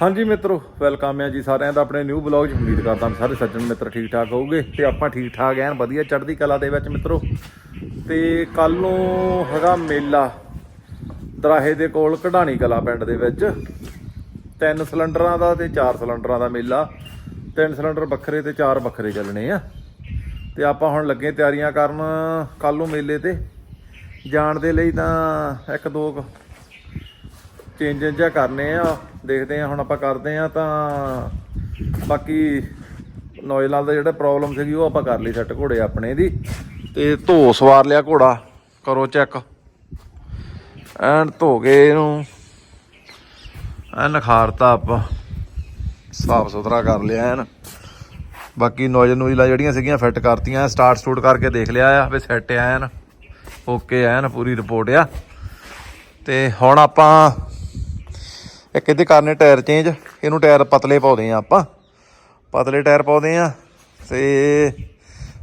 ਹਾਂਜੀ ਮਿੱਤਰੋ ਵੈਲਕਮ ਹੈ ਜੀ ਸਾਰਿਆਂ ਦਾ ਆਪਣੇ ਨਿਊ ਬਲੌਗ 'ਚ। ਉਮੀਦ ਕਰਦਾ ਹਾਂ ਸਾਰੇ ਸੱਜਣ ਮਿੱਤਰ ਠੀਕ ਠਾਕ ਹੋਊਗੇ ਤੇ ਆਪਾਂ ਠੀਕ ਠਾਕ ਐਨ ਵਧੀਆ ਚੜ੍ਹਦੀ ਕਲਾ ਦੇ ਵਿੱਚ ਮਿੱਤਰੋ। ਤੇ ਕੱਲ ਨੂੰ ਹੈਗਾ ਮੇਲਾ ਦਰਾਹੇ ਦੇ ਕੋਲ ਕਢਾਣੀ ਕਲਾ ਪਿੰਡ ਦੇ ਵਿੱਚ। ਤਿੰਨ ਸਿਲੰਡਰਾਂ ਦਾ ਤੇ ਚਾਰ ਸਿਲੰਡਰਾਂ ਦਾ ਮੇਲਾ। ਤਿੰਨ ਸਿਲੰਡਰ ਵੱਖਰੇ ਤੇ ਚਾਰ ਵੱਖਰੇ ਚੱਲਣੇ ਆ। ਤੇ ਆਪਾਂ ਹੁਣ ਲੱਗੇ ਤਿਆਰੀਆਂ ਕਰਨ ਕੱਲ ਨੂੰ ਮੇਲੇ ਤੇ। ਜਾਣ ਦੇ ਲਈ ਤਾਂ ਇੱਕ ਦੋ ਚੇਂਜਸ ਜਿਹਾ ਕਰਨੇ ਆ, ਦੇਖਦੇ ਆ, ਹੁਣ ਆਪਾਂ ਕਰਦੇ ਆ ਤਾਂ ਬਾਕੀ ਨੋਇਲ ਨਾਲ ਦਾ ਜਿਹੜਾ ਪ੍ਰੋਬਲਮ ਸੀਗੀ ਉਹ ਆਪਾਂ ਕਰ ਲਈ ਸੈੱਟ ਘੋੜੇ ਆਪਣੇ ਦੀ ਤੇ ਧੋ ਸਵਾਰ ਲਿਆ ਘੋੜਾ, ਕਰੋ ਚੈੱਕ ਐਂਡ ਧੋ ਕੇ ਇਹਨੂੰ, ਐਨ ਨਖਾਰਤਾ ਆਪਾਂ, ਸਾਫ਼ ਸੁਥਰਾ ਕਰ ਲਿਆ ਐਨ। ਬਾਕੀ ਨੋਇਲ ਨੂਇਲਾਂ ਜਿਹੜੀਆਂ ਸੀਗੀਆਂ ਫਿੱਟ ਕਰਤੀਆਂ ਸਟਾਰਟ ਸਟੂਟ ਕਰਕੇ ਦੇਖ ਲਿਆ ਆ ਵੀ ਸੈੱਟ ਆ ਐਨ। ਓਕੇ ਐਨ, ਪੂਰੀ ਰਿਪੋਰਟ ਆ। ਤੇ ਹੁਣ ਆਪਾਂ ਇੱਕ ਇਹਦੇ ਕਰਨੇ ਟਾਇਰ ਚੇਂਜ ਇਹਨੂੰ ਟਾਇਰ ਪਤਲੇ ਪਾਉਂਦੇ ਆ ਆਪਾਂ। ਪਤਲੇ ਟਾਇਰ ਪਾਉਂਦੇ ਆ ਤੇ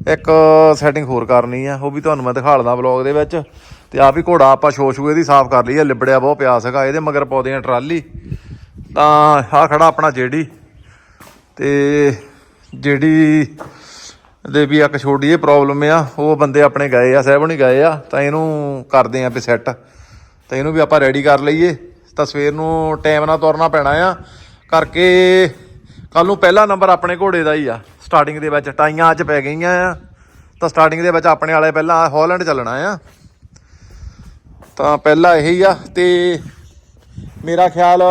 ਇੱਕ ਸੈਟਿੰਗ ਹੋਰ ਕਰਨੀ ਆ, ਉਹ ਵੀ ਤੁਹਾਨੂੰ ਮੈਂ ਦਿਖਾ ਲਦਾ ਵਲੌਗ ਦੇ ਵਿੱਚ। ਤੇ ਆਪ ਹੀ ਘੋੜਾ ਆਪਾਂ ਸ਼ੋ ਸ਼ੂ ਇਹਦੀ ਸਾਫ਼ ਕਰ ਲਈ ਆ ਲਿਬੜਿਆ ਬਹੁਤ ਪਿਆ ਸੀਗਾ ਇਹਦੇ ਮਗਰ ਪਾਉਂਦੇ ਆ ਟਰਾਲੀ। ਤਾਂ ਆਹ ਖੜਾ ਆਪਣਾ ਜੇਡੀ। ਤੇ ਜਿਹੜੀ ਦੇ ਵੀ ਇੱਕ ਛੋਟੀ ਜਿਹੀ ਪ੍ਰੋਬਲਮ ਆ, ਉਹ ਬੰਦੇ ਆਪਣੇ ਗਏ ਆ, ਸਹਿਬ ਨਹੀਂ ਗਏ ਆ, ਤਾਂ ਇਹਨੂੰ ਕਰਦੇ ਆ ਵੀ ਸੈੱਟ ਤਾਂ ਇਹਨੂੰ ਵੀ ਆਪਾਂ ਰੈਡੀ ਕਰ ਲਈਏ। ਤਾਂ ਸਵੇਰ ਨੂੰ ਟਾਈਮ ਨਾਲ ਤੁਰਨਾ ਪੈਣਾ ਆ। ਕਰਕੇ ਕੱਲ ਨੂੰ ਪਹਿਲਾ ਨੰਬਰ ਆਪਣੇ ਘੋੜੇ ਦਾ ਹੀ ਆ। ਸਟਾਰਟਿੰਗ ਦੇ ਵਿੱਚ ਟਾਈਆਂ ਅੱਜ ਪੈ ਗਈਆਂ ਆ। ਤਾਂ ਸਟਾਰਟਿੰਗ ਦੇ ਵਿੱਚ ਆਪਣੇ ਵਾਲੇ ਪਹਿਲਾਂ ਹਾਲੈਂਡ ਚੱਲਣਾ ਆ। ਤਾਂ ਪਹਿਲਾ ਇਹੀ ਆ ਤੇ ਮੇਰਾ ਖਿਆਲ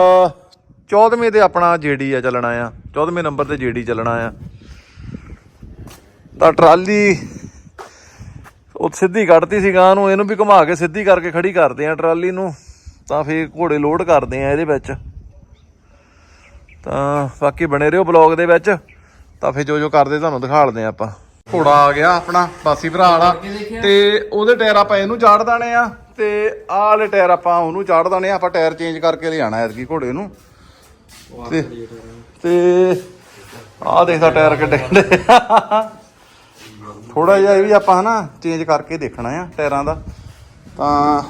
14ਵੇਂ ਤੇ ਆਪਣਾ ਜੀਡੀ ਆ ਚੱਲਣਾ ਆ। 14ਵੇਂ ਨੰਬਰ ਤੇ ਜੀਡੀ ਚੱਲਣਾ ਆ। ਤਾਂ ਟਰਾਲੀ ਉਹ ਸਿੱਧੀ ਕੱਢਤੀ ਸੀ ਗਾਂ ਨੂੰ, ਇਹਨੂੰ ਵੀ ਘੁਮਾ ਕੇ ਸਿੱਧੀ ਕਰਕੇ ਖੜੀ ਕਰਦੇ ਆ ਟਰਾਲੀ ਨੂੰ। ਤਾਂ ਫੇਰ ਘੋੜੇ ਲੋਡ ਕਰਦੇ ਆ ਇਹਦੇ ਵਿੱਚ। ਤਾਂ ਬਾਕੀ ਬਣੇ ਰਹੋ ਬਲੌਗ ਦੇ ਵਿੱਚ ਤਾਂ ਫੇਰ ਜੋ ਜੋ ਕਰਦੇ ਤੁਹਾਨੂੰ ਦਿਖਾਲਦੇ ਆ ਆਪਾਂ। ਘੋੜਾ ਆ ਗਿਆ ਆਪਣਾ ਬਾਸੀ ਭਰਾ ਵਾਲਾ। ਤੇ ਉਹਦੇ ਟਾਇਰ ਆਪਾਂ ਇਹਨੂੰ ਚਾੜ ਦਾਣੇ ਆ ਤੇ ਆਹ ਵਾਲੇ ਟਾਇਰ ਆਪਾਂ ਉਹਨੂੰ ਚਾੜ ਦਾਣੇ ਆ। ਆਪਾਂ ਟਾਇਰ ਚੇਂਜ ਕਰਕੇ ਲਿਆਣਾ ਐਤਕੀ ਘੋੜੇ ਨੂੰ। ਤੇ ਤੇ ਆਹ ਦੇਖਦਾ ਟਾਇਰ ਕਿੱਡੇ ਥੋੜਾ ਜਿਹਾ ਇਹ ਵੀ ਆਪਾਂ ਹਨਾ ਚੇਂਜ ਕਰਕੇ ਦੇਖਣਾ ਆ ਟਾਇਰਾਂ ਦਾ। ਤਾਂ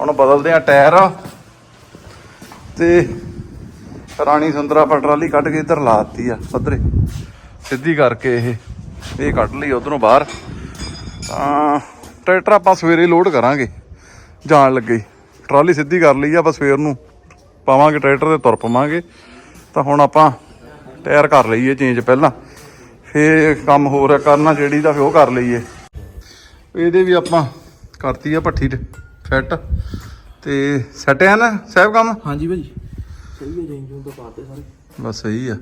ਹੁਣ ਬਦਲਦੇ ਆ ਟਾਇਰ। ਤੇ ਰਾਣੀ ਸੁੰਦਰਾ ਟਰਾਲੀ ਕੱਢ ਕੇ ਇੱਧਰ ਲਾਤੀ ਆ, ਪੱਧਰੇ। ਸਿੱਧੀ ਕਰਕੇ ਇਹ ਇਹ ਕੱਢ ਲਈ ਉਧਰੋਂ ਬਾਹਰ। ਤਾਂ ਟਰੈਕਟਰ ਆਪਾਂ ਸਵੇਰੇ ਲੋਡ ਕਰਾਂਗੇ, ਜਾਣ ਲੱਗੇ। ਟਰਾਲੀ ਸਿੱਧੀ ਕਰ ਲਈ ਆ ਆਪਾਂ ਸਵੇਰ ਨੂੰ। ਪਾਵਾਂਗੇ ਟਰੈਕਟਰ ਤੇ ਤੁਰ ਪਵਾਂਗੇ। ਤਾਂ ਹੁਣ ਆਪਾਂ ਟਾਇਰ ਕਰ ਲਈਏ ਚੇਂਜ ਪਹਿਲਾਂ। ਫੇਰ ਕੰਮ ਹੋਰ ਆ, ਕਰਨਾ ਜਿਹੜੀ ਦਾ ਫੇ ਉਹ ਕਰ ਲਈਏ। ਇਹਦੇ ਵੀ ਆਪਾਂ ਕਰਤੀ ਆ ਭੱਠੀ ਤੇ। ਫਿੱਟ ਤੇ ਸੈਟ ਹੈ ਨਾ ਸਹਿਬ ਕੰਮ? ਹਾਂਜੀ ਭਾਜੀ। ਸਹੀ ਹੈ ਜੈਨ ਜੂਨ ਤੋਂ ਪਾਤੇ ਸਾਰੇ। ਬਸ ਸਹੀ ਆ।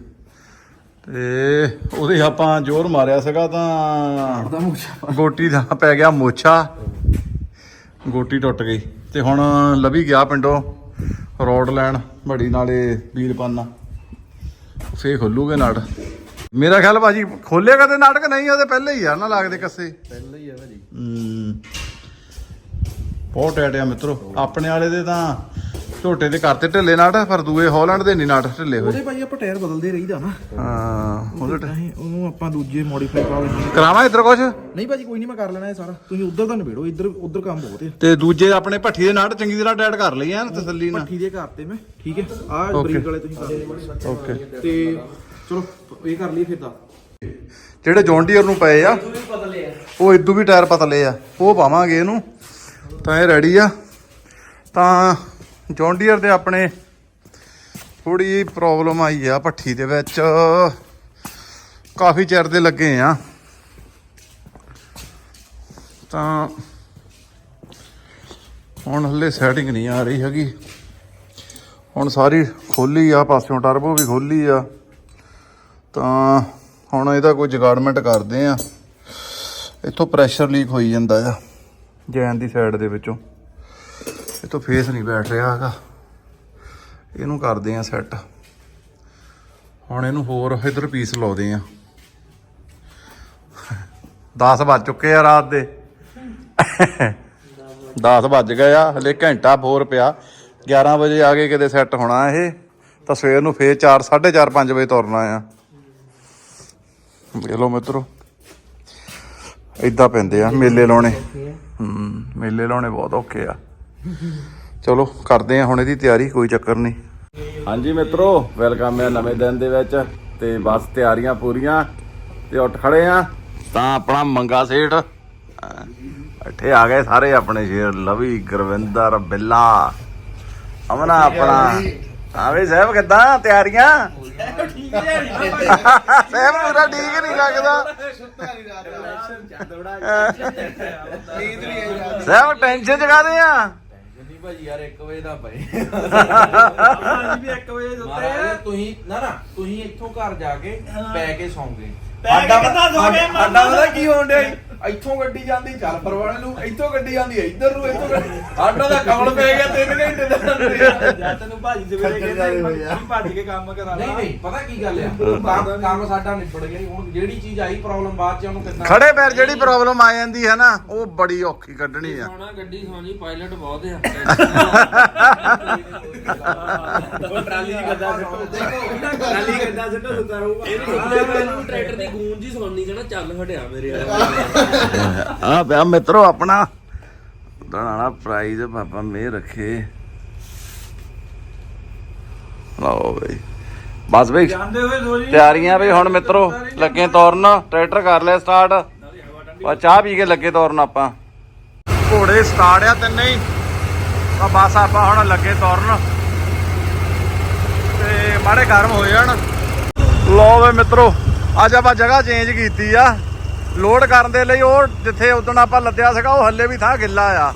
ਤੇ ਉਹਦੇ ਆਪਾਂ ਜ਼ੋਰ ਮਾਰਿਆ ਸੀਗਾ ਤਾਂ ਗੋਟੀ ਦਾ ਪੈ ਗਿਆ ਮੋਛਾ। ਗੋਟੀ ਟੁੱਟ ਗਈ। ਤੇ ਹੁਣ ਲਵੀ ਗਿਆ ਪਿੰਡੋਂ ਰੋਡ ਲੈਣ ਬੜੀ ਨਾਲੇ ਵੀਲ ਪਾਨਾ ਫੇ ਖੋਲੂਗੇ ਨਾੜ। ਮੇਰਾ ਖਿਆਲ ਭਾਜੀ ਖੋਲੇਗਾ ਤੇ ਨਾਟਕ ਨਹੀਂ? ਉਹਦੇ ਪਹਿਲੇ ਹੀ ਆ ਨਾ ਲੱਗਦੇ ਕੱਸੇ। ਪਹਿਲਾਂ ਹੀ ਆ ਭਾਜੀ। ਹੂੰ। ਬਹੁਤ ਟੈਟ ਆ ਮਿੱਤਰੋ। ਆਪਣੇ ਵਾਲੇ ਦੇ ਤਾਂ ਝੋਟੇ ਦੇ ਕਰਤੇ ਢਿੱਲੇ ਨਾਟ ਪਰ ਦੂਏ ਹਾਲੈਂਡ ਦੇ ਨਹੀਂ ਨਾਟ ਢਿੱਲੇ ਹੋਏ। ਉਹਦੇ ਭਾਜੀ ਆਪਾਂ ਟਾਇਰ ਬਦਲਦੇ ਰਹੀਦਾ ਨਾ। ਹਾਂ ਉਹਦੇ ਟ- ਨਹੀਂ ਉਹਨੂੰ ਆਪਾਂ ਦੂਜੇ ਮੋਡੀਫਾਈ ਕਰਾ ਲੈਂਦੇ। ਕਰਾਵਾਂ ਇੱਧਰ ਕੁਛ? ਨਹੀਂ ਭਾਜੀ ਕੋਈ ਨਹੀਂ ਮੈਂ ਕਰ ਲੈਣਾ ਇਹ ਸਾਰਾ। ਤੁਸੀਂ ਉਧਰ ਤਾਂ ਨਿਬੇੜੋ ਇੱਧਰ ਉਧਰ ਕੰਮ ਬਹੁਤ ਹੈ। ਤੇ ਦੂਜੇ ਆਪਣੇ ਭੱਠੀ ਦੇ ਨਾਟ ਚੰਗੀ ਤਰ੍ਹਾਂ ਟੈਟ ਕਰ ਲਈ ਐਨ ਤਸੱਲੀ ਨਾਲ। ਭੱਠੀ ਦੇ ਘਰ ਤੇ ਮੈਂ ਠੀਕ ਹੈ? ਆਹ ਬਰੀਕ ਵਾਲੇ ਤੁਸੀਂ ਕਰ ਲਿਓ। ਓਕੇ। ਤੇ ਚਲੋ ਇਹ ਕਰ ਲਈ ਫਿਰ ਦਾ ਜਿਹੜੇ ਜੌਨ ਡੀਅਰ ਨੂੰ ਪਏ ਆ। ਉਹ ਇਦੋਂ ਵੀ ਟਾਇਰ ਪਤਲੇ ਆ। ਉਹ ਪਾਵਾਂਗੇ ਇਹਨੂੰ। ਤਾਂ ਇਹ ਰੈਡੀ ਆ। ਤਾਂ ਜੌਨ ਡੀਅਰ ਦੇ ਆਪਣੇ ਥੋੜੀ ਜਿਹੀ ਪ੍ਰੋਬਲਮ ਆਈ ਆ ਭੱਠੀ ਦੇ ਵਿੱਚ। ਕਾਫੀ ਚਿਰ ਦੇ ਲੱਗੇ ਆ। ਤਾਂ ਹੁਣ ਹਲੇ ਸੈਟਿੰਗ ਨਹੀਂ ਆ ਰਹੀ ਹੈਗੀ। ਹੁਣ ਸਾਰੀ ਖੋਲੀ ਆ, ਪਾਸਿਓਂ ਟਰਬੋ ਵੀ ਖੋਲੀ ਆ। ਤਾਂ ਹੁਣ ਇਹਦਾ ਕੋਈ ਜਗਾੜਮੈਂਟ ਕਰਦੇ ਆ। ਇੱਥੋਂ ਪ੍ਰੈਸ਼ਰ ਲੀਕ ਹੋਈ ਜਾਂਦਾ ਆ। ਜੈਨ ਦੀ ਸਾਈਡ ਦੇ ਵਿੱਚੋਂ। ਇਹ ਤੋਂ ਫੇਸ ਨਹੀਂ ਬੈਠ ਰਿਹਾ ਹੈਗਾ। ਇਹਨੂੰ ਕਰਦੇ ਆ ਸੈੱਟ ਹੁਣ ਇਹਨੂੰ ਹੋਰ ਇਧਰ ਪੀਸ ਲਾਉਦੇ ਆ। 10 ਵੱਜ ਚੁੱਕੇ ਆ ਰਾਤ ਦੇ। 10 ਵੱਜ ਗਏ ਆ, ਹਲੇ ਘੰਟਾ ਹੋਰ ਪਿਆ। 11 ਵਜੇ ਆ ਕੇ ਕਿਤੇ ਸੈੱਟ ਹੋਣਾ ਇਹ, ਤਾਂ ਸਵੇਰ ਨੂੰ ਫੇਰ 4 4:30 5 ਵਜੇ ਤੁਰਨਾ ਆ। ਦੇਖ ਲਓ ਮਿੱਤਰੋ। ਇਦਾਂ ਪੈਂਦੇ ਆ ਮੇਲੇ ਲਾਉਣੇ। ਹੂੰ ਮੇਲੇ ਲਾਉਣੇ ਬਹੁਤ ਔਖੇ ਆ। ਚਲੋ ਕਰਦੇ ਆ ਹੁਣ ਇਹਦੀ ਤਿਆਰੀ ਕੋਈ ਚੱਕਰ ਨਹੀਂ। ਹਾਂਜੀ ਮਿੱਤਰੋ ਵੈਲਕਮ ਹੈ ਨਵੇਂ ਦਿਨ ਦੇ ਵਿੱਚ ਤੇ ਬਸ ਤਿਆਰੀਆਂ ਪੂਰੀਆਂ ਤੇ ਉੱਠ ਖੜੇ ਆ। ਤਾਂ ਆਪਣਾ ਮੰਗਾ ਸੇਠ। ਇੱਥੇ ਆ ਗਏ ਸਾਰੇ ਆਪਣੇ ਸ਼ੇਰ ਲਵੀ ਗੁਰਵਿੰਦਰ ਬਿੱਲਾ। ਅਮਨਾ ਆਪਣਾ ਆਵੇ ਸਾਹਿਬ ਕਿੱਦਾਂ? ਤਿਆਰੀਆਂ? ਸਾਹਿਬ ਪੂਰਾ ਠੀਕ ਨਹੀਂ ਲੱਗਦਾ। ਸਾਹਿਬ ਟੈਨਸ਼ਨ ਜਗਾਦੇ ਆ? ਨਹੀਂ ਭਾਜੀ ਯਾਰ 1 ਵਜੇ ਦਾ ਪਏ ਅਸੀਂ ਵੀ 1 ਵਜੇ ਮਹਾਰਾਜ ਤੁਸੀਂ ਨਾ ਨਾ ਤੁਸੀਂ ਇੱਥੋਂ ਘਰ ਜਾ ਕੇ ਪੈ ਕੇ ਸੌਂਗੇ ਪੈ ਕੇ ਕਿੱਦਾਂ ਸੌਂ ਗਏ? ਸਾਡਾ ਪਤਾ ਕੀ ਹੋਣ ਡਿਆ ਸੀ? ਇੱਥੋਂ ਗੱਡੀ ਜਾਂਦੀ ਚੱਲ ਪਰਵਾਲੇ ਨੂੰ ਇੱਥੋਂ ਗੱਡੀ ਜਾਂਦੀ ਇੱਧਰ ਨੂੰ ਇੱਥੋਂ ਗੱਡੀ। ਸਾਡਾ ਦਾ ਕਮਲ ਪੈ ਗਿਆ 3 ਘੰਟੇ ਦਾ ਜਾਂ ਤੈਨੂੰ ਭਾਜੀ ਸਵੇਰੇ ਕਹਿੰਦੇ ਭੱਜ ਕੇ ਕੰਮ ਕਰਾ ਨਹੀਂ ਨਹੀਂ ਪਤਾ ਕੀ ਗੱਲ ਆ? ਕੰਮ ਸਾਡਾ ਨਿਬੜ ਗਿਆ। ਹੁਣ ਜਿਹੜੀ ਚੀਜ਼ ਆਈ ਪ੍ਰੋਬਲਮ ਬਾਅਦ ਚ ਉਹਨੂੰ ਕਿੱਦਾਂ ਖੜੇ ਪੈਰ ਜਿਹੜੀ ਪ੍ਰੋਬਲਮ ਆ ਜਾਂਦੀ ਹੈ ਨਾ ਉਹ ਬੜੀ ਔਖੀ ਕੱਢਣੀ ਆ। ਸੋਣਾ ਗੱਡੀ ਸੋਣੀ ਪਾਇਲਟ ਬਹੁਤ ਆ। ਉਹ ਟਰਾਲੀ ਦੀ ਗੱਦਾ ਸਿੱਟੋ। ਟਰਾਲੀ ਗੱਦਾ ਸਿੱਟੋ ਸੁੱਤਾ ਰਹੂਗਾ। ਇਹਨੂੰ ਟਰੈਕਟਰ ਦੀ ਗੂੰਜ ਹੀ ਸੁਣਨੀ ਜਣਾ ਚੱਲ ਹਟਿਆ ਮੇਰੇ ਵਾਲਾ। ਆ ਪਿਆ ਮਿੱਤਰੋ ਆਪਣਾ। ਦਣਾਣਾ ਪ੍ਰਾਈਜ਼ ਪਾਪਾ ਮੇ ਰੱਖੇ। ਲਓ ਬਈ। ਬਸ ਬਈ ਤਿਆਰੀਆਂ ਵੀ ਹੁਣ ਮਿੱਤਰੋ ਲੱਗੇ ਤੋਰਨ। ਟਰੈਕਟਰ ਕਰ ਲਿਆ ਸਟਾਰਟ ਆ ਚਾਹ ਪੀ ਕੇ ਲੱਗੇ ਤੋਰਨ ਆਪਾਂ। ਘੋੜੇ ਸਟਾਰਟ ਆ ਤਿੰਨੇ ਹੀ। ਆ ਬਸ ਆਪਾਂ ਹੁਣ ਲੱਗੇ ਤੋਰਨ। ਤੇ ਮਾੜੇ ਗਰਮ ਹੋ ਜਾਣ। ਲੋ ਵੇ ਮਿੱਤਰੋ ਅੱਜ ਆਪਾਂ ਜਗ੍ਹਾ ਚੇਂਜ ਕੀਤੀ ਆ। ਲੋਡ ਕਰਨ ਦੇ ਲਈ ਉਹ ਜਿੱਥੇ ਉਦੋਂ ਆਪਾਂ ਲੱਦਿਆ ਸੀਗਾ, ਉਹ ਹੱਲੇ ਵੀ ਥਾਂ ਗਿੱਲਾ ਆ।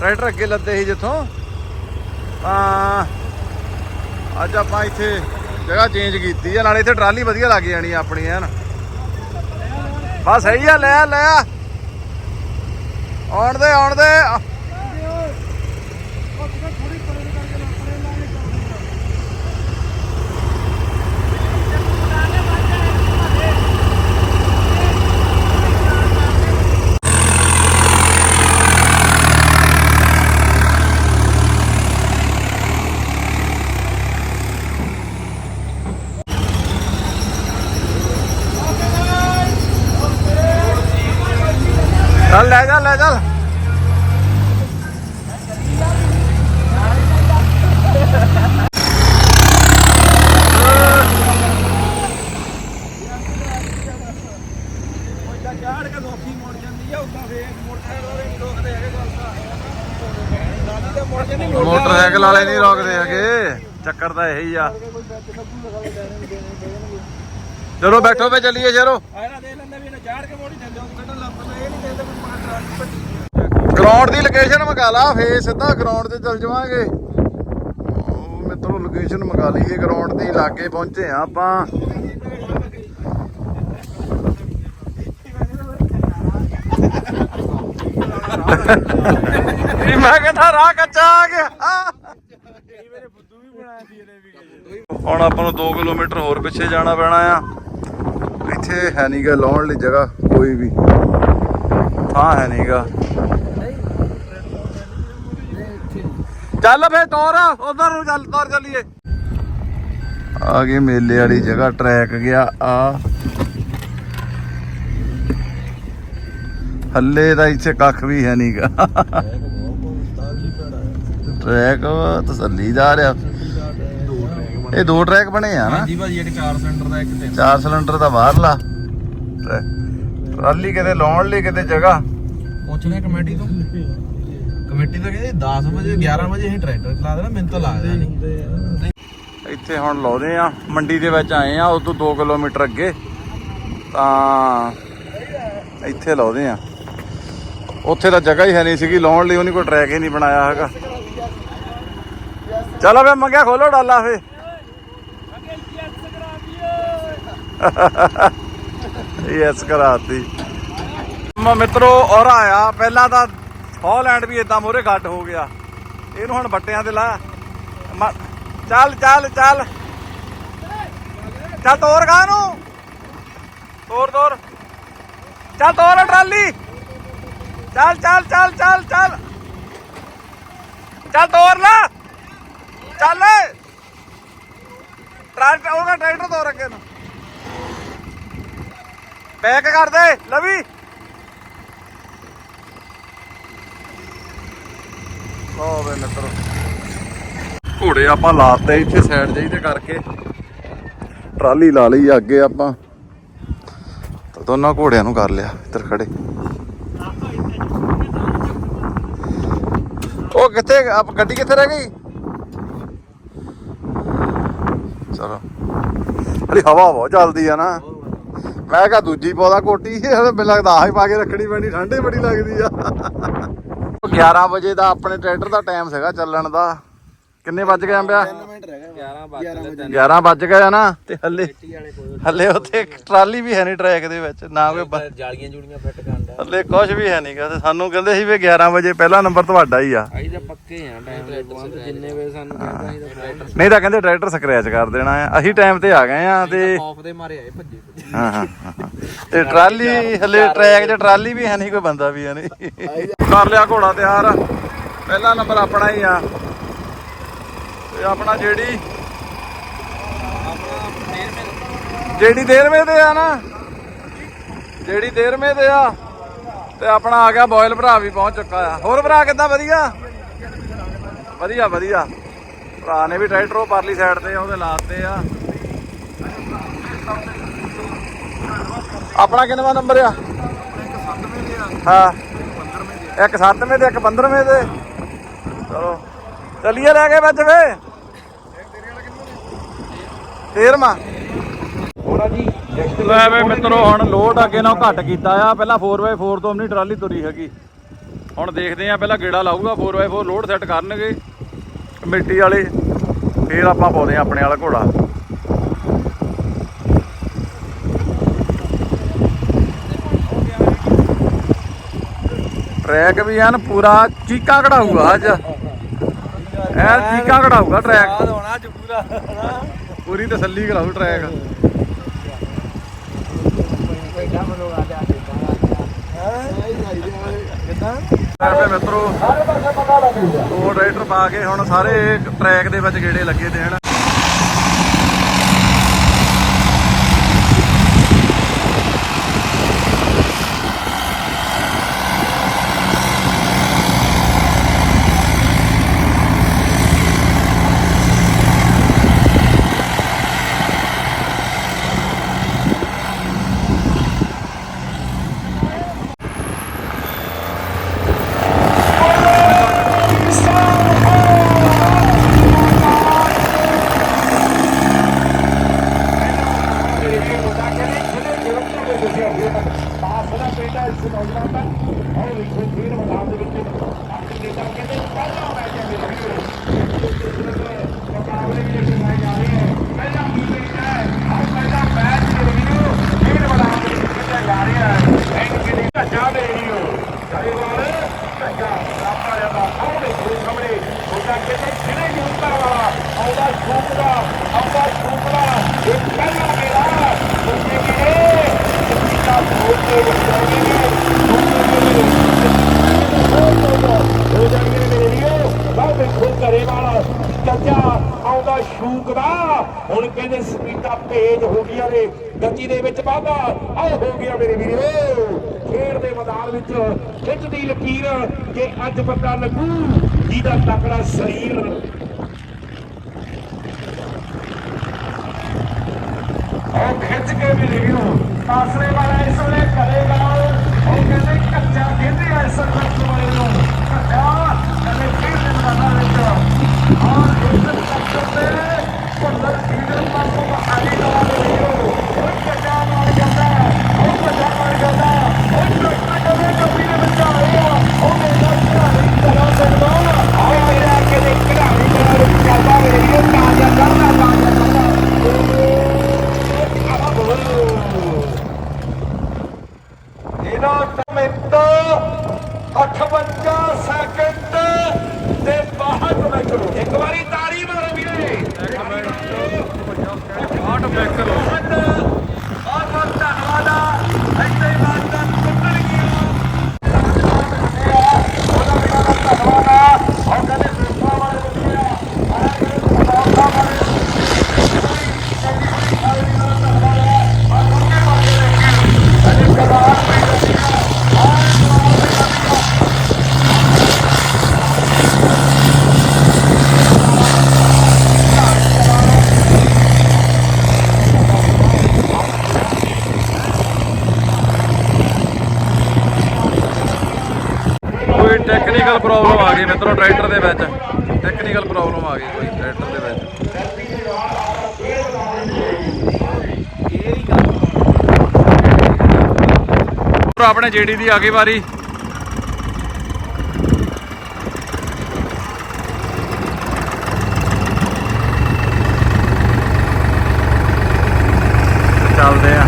ਟਰੈਕਟਰ ਅੱਗੇ ਲੱਦੇ ਸੀ ਜਿੱਥੋਂ। ਤਾਂ ਅੱਜ ਆਪਾਂ ਇੱਥੇ ਜਗ੍ਹਾ ਚੇਂਜ ਕੀਤੀ ਆ, ਨਾਲੇ ਇੱਥੇ ਟਰਾਲੀ ਵਧੀਆ ਲੱਗ ਜਾਣੀ ਆ ਆਪਣੀ ਐਨ ਬਸ ਸਹੀ ਆ, ਲੈ ਆ, ਲੈ ਆਉਣ ਦੇ ਆਉਣ ਦੇ। ਚੱਲ ਚੱਲ। ਚਾੜ ਕੇ ਲੋਕੀ ਮੁੜ ਜਾਂਦੀ ਆ ਉਦਾਂ ਫੇਰ ਮੋਟਰਸਾਈਕਲ ਵਾਲੇ ਨਹੀਂ ਰੋਕਦੇ ਹੈਗੇ। ਗੱਲ ਤਾਂ ਮੋਟਰਸਾਈਕਲ ਵਾਲੇ ਨਹੀਂ ਰੋਕਦੇ ਹੈਗੇ ਚੱਕਰ ਤਾਂ ਇਹੀ ਆ। ਚਲੋ ਬੈਠੋ ਵੇ ਚੱਲੀਏ ਸ਼ੇਰੋ ਆਇਨਾ ਦੇ ਲੈਂਦੇ ਵੀ ਇਹਨੇ ਚਾੜ ਕੇ ਮੋੜੀ ਜਾਂਦੇ ਉਹ ਕੱਢਣ ਲੱਗ ਪੈਂਦਾ ਇਹ ਨਹੀਂ ਕਹਿੰਦੇ ਵੀ ਮਾਰ ਟਰਾਲੀ ਭੱਜੀ ਗਰਾਊਂਡ ਦੀ ਲੋਕੇਸ਼ਨ ਮੰਗਾ ਲਾ, ਫੇਰ ਸਿੱਧਾ ਗਰਾਊਂਡ ਤੇ ਚੱਲ ਜਾਵਾਂਗੇ। ਮਿੱਤਰੋ ਲੋਕੇਸ਼ਨ ਮੰਗਾ ਲਈਏ ਗਰਾਊਂਡ ਦੀ ਲਾਗੇ ਪਹੁੰਚੇ ਆ ਆਪਾਂ। ਵੀ ਮੈਂ ਕਹਿੰਦਾ, ਰਾਹ ਕੱਚਾ ਆ ਗਿਆ। ਹੁਣ ਆਪਾਂ ਨੂੰ 2 ਕਿਲੋਮੀਟਰ ਹੋਰ ਪਿੱਛੇ ਜਾਣਾ ਪੈਣਾ ਆ। ਇੱਥੇ ਹੈ ਨਹੀਂਗਾ ਲਾਉਣ ਲਈ ਜਗ੍ਹਾ ਕੋਈ ਵੀ। ਥਾਂ ਹੈ ਨਹੀਂਗਾ ਚੱਲ ਫੇ ਤੋਰ ਉਧਰ ਨੂੰ ਚੱਲ ਤੋਰ ਚੱਲੀਏ। ਆ ਗਏ ਮੇਲੇ ਵਾਲੀ ਜਗ੍ਹਾ ਟਰੈਕ ਗਿਆ ਆ। ਹੱਲੇ ਤਾਂ ਇੱਥੇ ਕੱਖ ਵੀ ਹੈ ਨਹੀਂਗਾ ਟਰੈਕ ਤਸੱਲੀ ਜਾ ਰਿਹਾ। ਇਹ ਦੋ ਟਰੈਕ ਬਣੇ ਆ ਨਾ। ਹਾਂਜੀ ਭਾਜੀ ਇੱਕ 4 ਸਿਲੰਡਰ ਦਾ ਇੱਕ ਤਿੰਨ। ਚਾਰ ਸਿਲੰਡਰ ਦਾ ਬਾਹਰਲਾ। ਟਰੈ- ਟਰਾਲੀ ਕਿਤੇ ਲਾਉਣ ਲਈ ਕਿਤੇ ਜਗ੍ਹਾ। ਪੁੱਛਣਾ ਕਮੇਟੀ ਤੋਂ। ਕਮੇਟੀ ਤਾਂ ਕਹਿੰਦੇ 10 ਵਜੇ 11 ਵਜੇ ਅਸੀਂ ਟਰੈਕਟਰ ਚਲਾ ਦੇਣਾ ਮੈਨੂੰ ਤਾਂ ਲੱਗਦਾ ਨਹੀਂ। ਇੱਥੇ ਹੁਣ ਲਾਉਦੇ ਆ ਮੰਡੀ ਦੇ ਵਿੱਚ ਆਏ ਆ ਉਦੋਂ 2 ਕਿਲੋਮੀਟਰ ਅੱਗੇ। ਤਾਂ ਇੱਥੇ ਲਾਉਦੇ ਆ। ਉੱਥੇ ਤਾਂ ਜਗ੍ਹਾ ਹੀ ਹੈ ਨਹੀਂ ਸੀਗੀ ਲਾਉਣ ਲਈ ਉਹਨੇ ਕੋਈ ਟਰੈਕ ਹੀ ਨਹੀਂ ਬਣਾਇਆ ਹੈਗਾ। ਚਲੋ ਵੇ ਮੰਗਿਆ ਖੋਲੋ ਡਾਲਾ ਫੇ ਯੈਸ ਕਰਾਤੀ ਮ ਮਿੱਤਰੋ ਔਰ ਆਇਆ ਪਹਿਲਾਂ ਤਾਂ ਹਾਲੈਂਡ ਵੀ ਇਦਾਂ ਮੋਰੇ ਘੱਟ ਹੋ ਗਿਆ। ਇਹਨੂੰ ਹੁਣ ਬੱਟਿਆਂ ਤੇ ਲਾ। ਮ- ਚੱਲ ਚੱਲ ਚੱਲ। ਚੱਲ ਤੋਰ ਗਾ ਨੂੰ ਤੋਰ ਤੋਰ। ਚੱਲ ਤੋਰ ਟਰਾਲੀ। ਚੱਲ ਚੱਲ ਚੱਲ ਚੱਲ ਚੱਲ। ਚੱਲ ਤੋਰ ਲਾ। ਚੱਲ ਟਰੈਕਟਰ ਉਹਦਾ ਟਰੈਕਟਰ ਤੋਰ ਅੱਗੇ ਨੂੰ। ਪੈਕ ਕਰ ਦੇ, ਲਵੀ। ਲੋ ਵੇ ਮਿੱਤਰੋ। ਘੋੜੇ ਆਪਾਂ ਲਾਤੇ ਇੱਥੇ ਸਾਈਡ ਜਿਹੀ ਕਰਕੇ। ਟਰਾਲੀ ਲਾ ਲਈ ਅੱਗੇ ਆਪਾਂ। ਤਾਂ ਦੋਨਾਂ ਘੋੜਿਆਂ ਨੂੰ ਕਰ ਲਿਆ, ਇੱਧਰ ਖੜੇ। ਉਹ ਕਿੱਥੇ, ਆਪ ਗੱਡੀ ਕਿੱਥੇ ਰਹਿ ਗਈ? ਚਲੋ। ਅਰੇ ਹਵਾ ਬਹੁਤ ਚੱਲਦੀ ਆ ਨਾ। ਮੈਂ ਕਿਹਾ ਦੂਜੀ ਪੌਦਾ ਕੋਟੀ ਮੈਨੂੰ ਲੱਗਦਾ ਆਹ ਹੀ ਪਾ ਕੇ ਰੱਖਣੀ ਪੈਣੀ, ਠੰਡੇ ਬੜੀ ਲੱਗਦੀ ਆ। 11 ਵਜੇ ਦਾ ਆਪਣੇ ਟਰੈਕਟਰ ਦਾ ਟਾਈਮ ਸੀਗਾ ਚੱਲਣ ਦਾ। ਕਿੰਨੇ ਵੱਜ ਗਏ ਅੰਬਿਆ? 11 ਵਜੇ 11 ਵੱਜ। ਗਏ ਆ ਨਾ ਤੇ ਹੱਲੇ ਹੱਲੇ ਉੱਥੇ ਇੱਕ ਟਰਾਲੀ ਵੀ ਹੈ ਨਹੀਂ ਟਰੈਕ ਦੇ ਵਿੱਚ ਨਾ ਕੋਈ ਜਾਲੀਆਂ ਜੁੜੀਆਂ ਫਿੱਟ ਕਰਦਾ ਹੱਲੇ ਕੁਝ ਵੀ ਹੈ ਨਹੀਂਗਾ ਤੇ ਸਾਨੂੰ ਕਹਿੰਦੇ ਸੀ ਵੀ 11 ਵਜੇ ਪਹਿਲਾ ਨੰਬਰ ਤੁਹਾਡਾ ਹੀ ਆ। ਅਸੀਂ ਤਾਂ ਪੱਕੇ ਆ ਟਾਈਮ ਦੇ ਪਾਬੰਦ ਜਿੰਨੇ ਵੇ ਸਾਨੂੰ ਕਹਿੰਦਾ ਅਸੀਂ ਤਾਂ ਟਰੈਕਟਰ ਨਹੀਂ ਤਾਂ ਕਹਿੰਦੇ ਟਰੈਕਟਰ ਸਕ੍ਰੈਚ ਕਰ ਦੇਣਾ ਆ ਅਸੀਂ ਟਾਈਮ ਤੇ ਆ ਗਏ ਆ ਤੇ ਆਫ ਦੇ ਮਾਰੇ ਆਏ ਭੱਜੇ ਹਾਂ ਹਾਂ। ਤੇ ਟਰਾਲੀ ਹੱਲੇ ਟਰੈਕ 'ਚ ਟਰਾਲੀ ਵੀ ਹੈ ਨਹੀਂ ਕੋਈ ਬੰਦਾ ਵੀ ਹੈ ਨਹੀਂ ਕਰ ਲਿਆ ਘੋੜਾ ਤਿਆਰ। ਪਹਿਲਾ ਨੰਬਰ ਆਪਣਾ ਹੀ ਆ। ਤੇ ਆਪਣਾ ਜਿਹੜੀ ਜਿਹੜੀ 13ਵੇਂ ਤੇ ਆ ਨਾ ਜਿਹੜੀ 13ਵੇਂ ਤੇ ਆ ਤੇ ਆਪਣਾ ਆ ਗਿਆ ਬੋਇਲ ਭਰਾ ਵੀ ਪਹੁੰਚ ਚੁੱਕਾ ਆ। ਹੋਰ ਭਰਾ ਕਿੱਦਾਂ ਵਧੀਆ? ਵਧੀਆ ਵਧੀਆ। ਭਰਾ ਨੇ ਵੀ ਟਰੈਕਟਰ ਉਹ ਪਰਲੀ ਸਾਈਡ ਤੇ ਉਹਦੇ ਲਾਤੇ ਆ। ਆਪਣਾ ਕਿੰਨਵਾ ਨੰਬਰ ਆ? ਹਾਂ। ਇੱਕ 7ਵੇਂ ਤੇ ਇੱਕ 15ਵੇਂ ਤੇ ਚਲੋ। ਚੱਲੀਏ ਲੈ ਕੇ ਵੇ 13ਵਾਂ ਹੋਰਾ ਜੀ ਲੈ ਵੇ ਮਿੱਤਰੋ ਹੁਣ ਲੋਡ ਅੱਗੇ ਨਾਲ ਘੱਟ ਕੀਤਾ ਆ। ਪਹਿਲਾਂ 4x4 ਤੋਂ ਆਪਣੀ ਟਰਾਲੀ ਤੁਰੀ ਹੈਗੀ। ਹੁਣ ਦੇਖਦੇ ਆ ਪਹਿਲਾਂ ਗੇੜਾ ਲਾਊਗਾ 4x4 ਲੋਡ ਸੈੱਟ ਕਰਨਗੇ। ਮਿੱਟੀ ਵਾਲੇ ਫੇਰ ਆਪਾਂ ਪਾਉਂਦੇ ਆ ਆਪਣੇ ਵਾਲਾ ਘੋੜਾ। ਟਰੈਕ ਵੀ ਐਨ ਪੂਰਾ ਚੀਕਾਂ ਕਢਾਊਗਾ ਅੱਜ। ਐ ਚੀਕਾਂ ਕਢਾਊਗਾ ਟਰੈਕ। ਹੋਣਾ ਅੱਜ ਪੂਰਾ। ਪੂਰੀ ਤਸੱਲੀ ਕਰਾਊ ਟਰੈਕ ਐਵੇਂ ਮਿੱਤਰੋ ਦੋ ਰਾਈਡਰ ਪਾ ਕੇ ਹੁਣ ਸਾਰੇ ਟਰੈਕ ਦੇ ਵਿੱਚ ਗੇੜੇ ਲੱਗੇ ਦੇਣ ਘਰੇ ਵਾਲਾ ਚੱਜਾ ਆਉਂਦਾ ਸ਼ੂਕ ਦਾ ਹੁਣ ਕਹਿੰਦੇ ਸਪੀਡਾਂ ਤੇਜ਼ ਹੋ ਗਈਆਂ ਨੇ ਗੱਜੀ ਦੇ ਵਿੱਚ ਵਾਧਾ ਆ ਹੋ ਗਿਆ ਮੇਰੇ ਵੀਰੋ ਖੇਡ ਦੇ ਮੈਦਾਨ ਵਿੱਚ ਖਿੱਚਦੀ ਲਕੀਰ ਕਿ ਅੱਜ ਪਤਾ ਲੱਗੂ ਜਿਹਦਾ ਤਕੜਾ ਸਰੀਰ। ਉਹ ਖਿੱਚ ਕੇ ਵੀ ਲਿਓ ਆਸਰੇ ਵਾਲਾ ਇਸ ਵੇਲੇ ਕਰੇਗਾ ਉਹ ਕਹਿੰਦੇ ਕੱਚਾ ਕਹਿੰਦੇ ਆ ਇਸ ਵਾਲੇ ਨੂੰ ਕੱਚਾ, ਕਹਿੰਦੇ ਖੇਡ ਦੇ ਮੈਦਾਨ ਵਿੱਚ ਔਰ ਇਸ ਤੱਕ ਤੇ ਭੁੱਲਰ ਸੀਡਰ ਪੰਪ ਬਹਾਲੀ ਦਾ ਲਿਓ ਉਹ ਕੱਚਾ ਮਾਰ ਜਾਂਦਾ ਉਹ ਕੱਚਾ ਮਾਰ ਜਾਂਦਾ ਉਹ ਕੱਚਾ ਕਦੇ ਕਪੀ ਦੇ ਵਿੱਚ ਆ ਰਿਹਾ ਉਹ ਮੇਰਾ ਖਿਡਾਰੀ ਕਰਾ ਸਕਦਾ ਆਏ ਮੇਰਾ ਕਿਤੇ ਖਿਡਾਰੀ ਕਰਾ ਵਿੱਚ ਚੱਲਦਾ ਰੇਡੀਓ ਕਾਜਾ ਕਰਦਾ ਕਾਜਾ ਕਰਦਾ ਇਹਦਾ ਮਿੰਟ 58 ਸੈਕਿੰਡ ਤੇ 62 ਮਿੰਟ ਇੱਕ ਵਾਰੀ ਤਾੜੀ ਮਾਰੋ ਵੀਰੇ 8 ਬੈਕਰ ਬਹੁਤ ਬਹੁਤ ਧੰਨਵਾਦ ਆ ਇੱਥੇ ਹੀ ਬਾਤਾਂ ਟੁੱਟਣਗੀਆਂ ਉਹਦਾ ਵੀ ਬਹੁਤ ਧੰਨਵਾਦ ਆ ਉਹ ਕਹਿੰਦੇ ਸੁਰਖਾ ਵਾਲੇ ਬੱਚੇ ਆ ਆਹ ਕਹਿੰਦੇ ਸੌਖਾ ਵਾਲੇ ਟੈਕਨੀਕਲ ਪ੍ਰੋਬਲਮ ਆ ਗਈ ਮਿੱਤਰੋ ਟਰੈਕਟਰ ਦੇ ਵਿੱਚ। ਟੈਕਨੀਕਲ ਪ੍ਰੋਬਲਮ ਆ ਗਈ ਕੋਈ ਟਰੈਕਟਰ ਦੇ ਵਿੱਚ। ਹੋਰ ਆਪਣੇ ਜੀਡੀ ਦੀ ਆ ਗਈ ਵਾਰੀ ਚੱਲਦੇ ਆ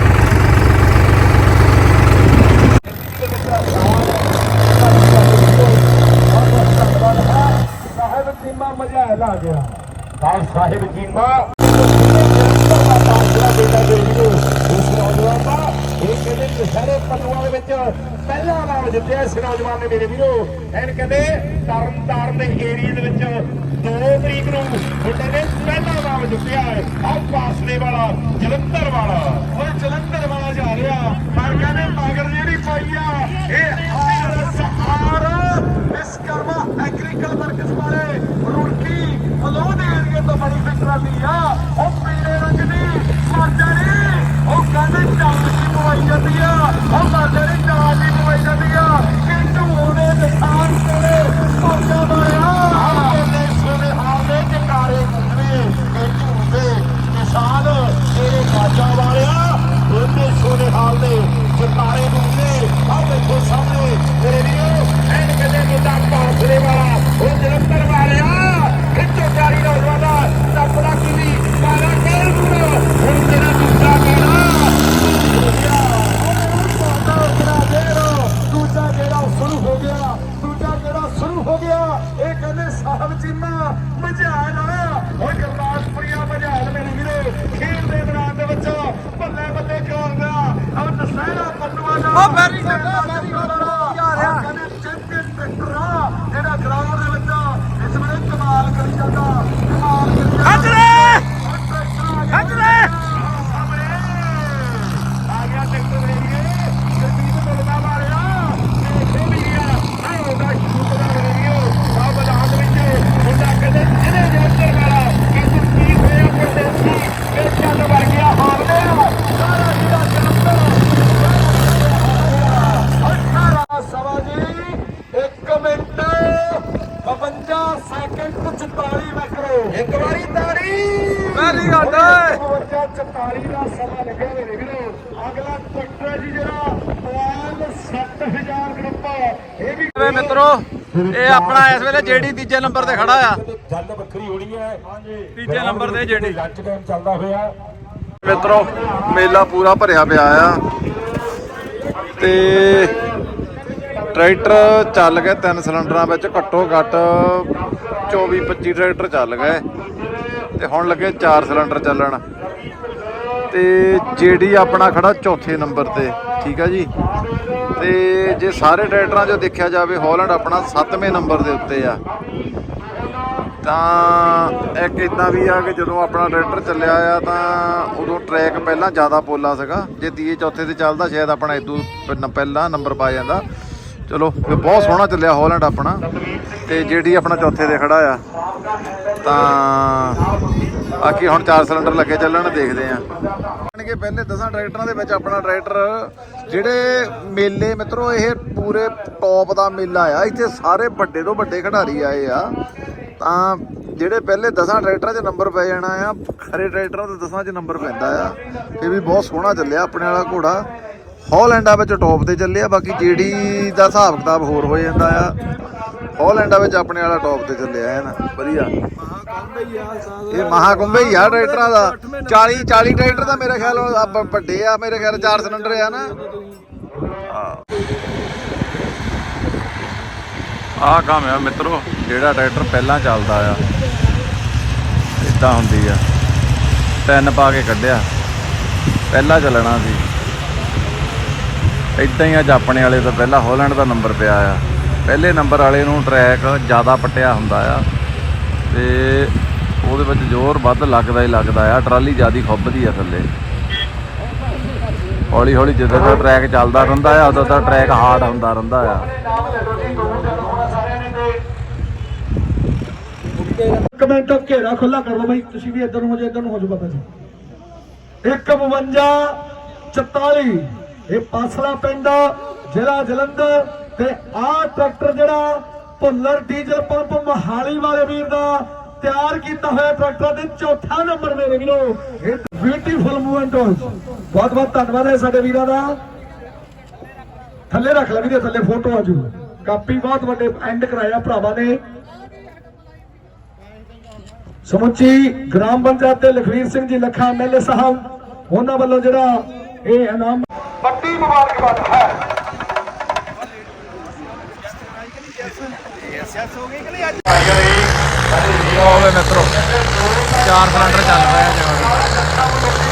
ਸਾਹਿਬ ਚੀਮਾ ਮਜ਼ਾ ਲਾ ਗਿਆ ਤਾਂ ਸਾਹਿਬ ਚੀਮਾ ਇਹ ਕਹਿੰਦੇ ਦੁਸ਼ਹਿਰੇ ਪਟੂਆਂ ਦੇ ਵਿੱਚ ਪਹਿਲਾ ਨਾਮ ਜਿੱਤਿਆ ਇਸ ਨੌਜਵਾਨ ਨੇ ਮੇਰੇ ਵੀਰੋ। ਐਨ ਕਹਿੰਦੇ ਤਰਨ ਤਾਰਨ ਦੇ ਏਰੀਆ ਦੇ ਵਿੱਚ 2 ਤਰੀਕ ਨੂੰ ਮੁੰਡੇ ਨੇ ਪਹਿਲਾ ਨਾਮ ਜਿੱਤਿਆ ਹੈ। ਆਹ ਪਾਸਲੇ ਵਾਲਾ, ਜਲੰਧਰ ਵਾਲਾ। ਉਹ ਜਲੰਧਰ ਵਾਲਾ ਜਾ ਰਿਹਾ। ਪਰ ਕਹਿੰਦੇ ਮਗਰ ਜਿਹੜੀ ਪਾਈ ਆ, ਇਹ ਆਰ ਸਹਾਰ ਵਿਸਕਰਮਾ ਐਗਰੀਕਲ ਵਰਕਸ ਵਾਲੇ ਰੁੜਕੀ ਫਲੋ ਦੇ ਏਰੀਏ ਤੋਂ ਬੜੀ ਫਿਕਰਾਲੀ ਆ। ਉਹ ਪੀਲੇ ਰੰਗ ਦੀ ਮਾਜੜੀ ਉਹ ਕਹਿੰਦੇ ਚੱਲ ਦੀ ਪਵਾਈ ਜਾਂਦੀ ਆ ਉਹ ਮਾਜੜੀ ਚਾਲ ਦੀ ਪਵਾਈ ਜਾਂਦੀ ਆ ਕਿੰਟੂ ਉਹਦੇ ਕਿਸਾਨ ਕੋਲੇ ਪਹੁੰਚਾ ਮਾਰਿਆ ਉਹਨੇ ਸੋਨੇ ਹਾਲੇ ਜਕਾਰੇ ਮੁੰਡੇ ਕਿੰਟੂ ਦੇ ਕਿਸਾਨ ਤੇਰੇ ਮਾਜਾ ਵਾਲਿਆ ਉਹਨੇ ਸੋਨੇ ਹਾਲ ਦੇ ਜਕਾਰੇ ਮੁੰਡੇ ਆ ਦੇਖੋ ਸਾਹਮਣੇ ਮੇਰੇ ਵੀਰੋ ਐਨ ਕਹਿੰਦੇ ਮੁੰਡਾ ਪਾਸਰੇ ਵਾਲਾ ਉਹ ਜਲੰਧਰ ਵਾਲਿਆ ਖਿੱਚੋ ਜਾਰੀ ਨੌਜਵਾਨਾ ਟੱਪਲਾ ਕਿਲੀ ਕਾਲਾ ਕਰ ਦੂਰਾ ਹੁਣ ਤੇਰਾ ਦੂਜਾ ਕਹਿਣਾ ਦੂਜਾ ਜਿਹੜਾ ਸ਼ੁਰੂ ਹੋ ਗਿਆ ਦੂਜਾ ਜਿਹੜਾ ਸ਼ੁਰੂ ਹੋ ਗਿਆ ਇਹ ਕਹਿੰਦੇ ਸਾਹਿਬ ਚੀਮਾ ਮਝਾਲ ਉਹ ਗੁਰਦਾਸਪੁਰੀਆ ਮਝਾਲ ਮੇਰੇ ਵੀਰੋ ਖੇਡ ਦੇ ਮੈਦਾਨ ਦੇ ਵਿੱਚ ਬੱਲੇ ਬੱਲੇ ਕਰਾਉਂਦਾ ਉਹ ਦਸਹਿਰਾ ਪੰਨੂਆ ਦਾ ਉਹ ਵੈਰੀ ਗੁੱਡ ਵੈਰੀ ਗੁੱਡ ਕਹਿੰਦੇ ਚੈਂਪੀਅਨ ਟਰੈਕਟਰ ਆ ਜਿਹੜਾ ਗਰਾਊਂਡ ਦੇ ਵਿੱਚ ਇਸ ਵੇਲੇ ਕਮਾਲ ਕਰੀ ਜਾਂਦਾ ਕਮਾਲ ਕਰੀ ਜਾਂਦਾ ਖੱਜ ਲੈ ਖੱਜ ਲੈ ਆ ਗਿਆ ਟਰੈਕਟਰ ਦੇ ਵੀਰੇ ਜਰਦੀਪ ਬੋਲਦਾ ਮਾਰਿਆ ਦੇਖੋ ਵੀਰਿਆ ਆ ਉਹਦਾ ਸ਼ੂਟ ਦਾ ਵੀਡੀਓ ਆ ਬਲਾਦ ਵਿੱਚ ਮੁੰਡਾ ਕਹਿੰਦੇ ਜਿਹਨੇ ਜਲੰਧਰ ਵਾਲਾ ਕਿ ਤੂੰ ਕੀ ਹੋਇਆ ਪਰਦੇਸੀ ਇਹ ਚੱਲ ਵਰ ਗਿਆ ਹਾਰ ਲਿਆ ਸਾਰਾ ਜਿਹੜਾ ਜਲੰਧਰ ਅਠਾਰਾਂ ਸਵਾ ਜੀ 1 ਮਿੰਟ 52 ਸੈਕਿੰਡ 44 ਮੈਕਰੋ ਇੱਕ ਵਾਰੀ ਤਾੜੀ ਵੈਰੀ ਗੁੱਡ 44 ਦਾ ਸਮਾਂ ਲੱਗਿਆ ਮੇਰੇ ਵੀਰੋ ਅਗਲਾ ਟਰੈਕਟਰ ਹੈ ਜੀ ਜਿਹੜਾ ਪੁਆਲ 7000 ਗਰੁੱਪ ਇਹ ਵੀ ਵੇ ਮਿੱਤਰੋ ਇਹ ਆਪਣਾ ਇਸ ਵੇਲੇ ਜੀਡੀ ਤੀਜੇ ਨੰਬਰ ਤੇ ਖੜਾ ਆ। ਜੰਨ ਵੱਖਰੀ ਹੋਣੀ ਹੈ। ਤੀਜੇ ਨੰਬਰ ਤੇ ਜੀਡੀ। ਲੰਚ ਟਾਈਮ ਚੱਲਦਾ ਹੋਇਆ। ਮਿੱਤਰੋ ਮੇਲਾ ਪੂਰਾ ਭਰਿਆ ਪਿਆ ਆ। ਤੇ ਟਰੈਕਟਰ ਚੱਲ ਗਏ ਤਿੰਨ ਸਿਲੰਡਰਾਂ ਵਿੱਚ ਘੱਟੋ ਘੱਟ 24 25 ਟਰੈਕਟਰ ਚੱਲ ਗਏ। ਤੇ ਹੁਣ ਲੱਗੇ 4 ਸਿਲੰਡਰ ਚੱਲਣ। ਤੇ ਜੀਡੀ ਆਪਣਾ ਖੜਾ ਚੌਥੇ ਨੰਬਰ ਤੇ ਠੀਕ ਆ ਜੀ? ਤੇ ਜੇ ਸਾਰੇ ਟਰੈਕਟਰਾਂ 'ਚੋਂ ਦੇਖਿਆ ਜਾਵੇ, ਹਾਲੈਂਡ ਆਪਣਾ 7ਵੇਂ ਨੰਬਰ ਦੇ ਉੱਤੇ ਆ। ਤਾਂ ਇੱਕ ਇਦਾਂ ਵੀ ਆ ਕਿ ਜਦੋਂ ਆਪਣਾ ਟਰੈਕਟਰ ਚੱਲਿਆ ਆ, ਤਾਂ ਉਦੋਂ ਟਰੈਕ ਪਹਿਲਾਂ ਜ਼ਿਆਦਾ ਪੋਲਾ ਸੀਗਾ। ਜੇ ਤੀਏ, ਚੌਥੇ ਤੇ ਚੱਲਦਾ, ਸ਼ਾਇਦ ਆਪਣਾ ਇਦੋਂ ਪਹਿਲਾਂ- ਨੰਬਰ ਪਾ ਜਾਂਦਾ। ਚਲੋ ਬਹੁਤ ਸੋਹਣਾ ਚੱਲਿਆ ਹਾਲੈਂਡ ਆਪਣਾ। ਤੇ ਜਿਹੜੀ ਆਪਣਾ ਚੌਥੇ ਤੇ ਖੜਾ ਆ। ਤਾਂ ਬਾਕੀ ਹੁਣ ਚਾਰ ਸਿਲੰਡਰ ਲੱਗੇ ਚੱਲਣ, ਦੇਖਦੇ ਆ। ਕਿ ਪਹਿਲੇ 10 ਟਰੈਕਟਰਾਂ ਦੇ ਵਿੱਚ ਆਪਣਾ ਟਰੈਕਟਰ। ਜਿਹੜੇ ਮੇਲੇ ਮਿੱਤਰੋ, ਇਹ ਪੂਰੇ ਟੌਪ ਦਾ ਮੇਲਾ ਆ। ਇੱਥੇ ਸਾਰੇ ਵੱਡੇ ਤੋਂ ਵੱਡੇ ਖਿਡਾਰੀ ਆਏ ਆ। ਤਾਂ ਜਿਹੜੇ ਪਹਿਲੇ 10 ਟਰੈਕਟਰਾਂ 'ਚ ਨੰਬਰ ਪੈ ਜਾਣਾ ਆ, ਖਰੇ ਟਰੈਕਟਰਾਂ ਦੇ 10 'ਚ ਨੰਬਰ ਪੈਂਦਾ ਆ। ਇਹ ਵੀ ਬਹੁਤ ਸੋਹਣਾ ਚੱਲਿਆ ਆਪਣੇ ਵਾਲਾ ਘੋੜਾ। ਹਾਲੈਂਡਾਂ ਵਿੱਚ ਟੌਪ ਤੇ ਚੱਲਿਆ, ਬਾਕੀ ਜਿਹੜੀ ਦਾ ਹਿਸਾਬ ਕਿਤਾਬ ਹੋਰ ਹੋ ਜਾਂਦਾ ਆ। ਹਾਲੈਂਡਾਂ ਵਿੱਚ ਆਪਣੇ ਵਾਲਾ ਟੌਪ ਤੇ ਚੱਲਿਆ ਹੈ ਨਾ। ਵਧੀਆ। ਇਹ ਮਹਾਕੁੰਭ ਹੀ ਆ ਟਰੈਕਟਰਾਂ ਦਾ। 40 40 ਟਰੈਕਟਰ ਦਾ ਮੇਰੇ ਖਿਆਲ ਵੱਡੇ ਆ, ਮੇਰੇ ਖਿਆਲ ਚਾਰ ਸਿਲੰਡਰ ਆ ਨਾ। ਆ ਕੰਮ ਆ ਮਿੱਤਰੋ, ਜਿਹੜਾ ਟਰੈਕਟਰ ਪਹਿਲਾਂ ਚੱਲਦਾ ਆ ਇਦਾਂ ਹੁੰਦੀ ਆ। ਤਿੰਨ ਪਾ ਕੇ ਕੱਢਿਆ। ਪਹਿਲਾਂ ਚੱਲਣਾ ਸੀ। ਇਦਾਂ ਹੀ ਅੱਜ ਆਪਣੇ ਵਾਲੇ ਦਾ ਪਹਿਲਾਂ ਹਾਲੈਂਡ ਦਾ ਨੰਬਰ ਪਿਆ ਆ। ਪਹਿਲੇ ਨੰਬਰ ਵਾਲੇ ਨੂੰ ਟਰੈਕ ਜ਼ਿਆਦਾ ਪਟਿਆ ਹੁੰਦਾ ਆ ਤੇ ਉਹਦੇ ਵਿੱਚ ਜ਼ੋਰ ਵੱਧ ਲੱਗਦਾ ਹੀ ਲੱਗਦਾ ਆ, ਟਰਾਲੀ ਜਿਆਦੀ ਖੁੱਬਦੀ ਆ ਥੱਲੇ। ਹੌਲੀ ਹੌਲੀ ਜਿੱਦਾਂ ਦਾ ਟਰੈਕ ਚੱਲਦਾ ਰਹਿੰਦਾ ਆ, ਉਦੋਂ ਦਾ ਟਰੈਕ ਹਾਰਡ ਹੁੰਦਾ ਰਹਿੰਦਾ ਆ। ਇੱਕ ਘੇਰਾ ਖੁੱਲਾ ਕਰ ਲਓ ਬਾਈ, ਤੁਸੀਂ ਵੀ ਇੱਧਰ ਨੂੰ ਹੋ ਜਾਓ, ਇੱਧਰ ਨੂੰ ਹੋ ਜਾਓ ਬਾਬਾ ਜੀ। 152 44 ਇਹ ਪਾਸਲਾ ਪਿੰਡ ਜ਼ਿਲ੍ਹਾ ਜਲੰਧਰ। ਤੇ ਆਹ ਟਰੈਕਟਰ ਜਿਹੜਾ ਭੁੱਲਰ ਡੀਜ਼ਲ ਪੰਪ ਮਹਾਲੀ ਵਾਲੇ ਵੀਰ ਦਾ ਤਿਆਰ ਕੀਤਾ ਹੋਇਆ ਟਰੈਕਟਰ ਦੇ ਚੌਥਾ ਨੰਬਰ ਮੇਰੇ ਵੀਰੋ ਬਿਊਟੀਫੁਲ ਮੂਵਮੈਂਟ ਬਹੁਤ ਬਹੁਤ ਧੰਨਵਾਦ ਹੈ ਸਾਡੇ ਵੀਰਾਂ ਦਾ। ਥੱਲੇ ਰੱਖ ਲੈ ਵੀਰੇ, ਥੱਲੇ ਫੋਟੋ ਆਜੂ ਕਾਪੀ ਬਹੁਤ ਵੱਡੇ ਐਂਡ ਕਰਾਇਆ ਭਰਾਵਾਂ ਨੇ। ਸਮੁੱਚੀ ਗ੍ਰਾਮ ਪੰਚਾਇਤ ਤੇ ਲਖਵੀਰ ਸਿੰਘ ਜੀ, ਲੱਖਾ ਐਮਐਲਏ ਸਾਹਿਬ, ਉਹਨਾਂ ਵੱਲੋਂ ਜਿਹੜਾ ਇਹ ਇਨਾਮ ਵੱਡੀ ਮੁਬਾਰਕਬਾਦ ਹੈ। ਆਵੇ ਮਿੱਤਰੋ। ਚਾਰ ਸਿਲੰਡਰ ਚੱਲ ਪਿਆ ਜਿਵੇਂ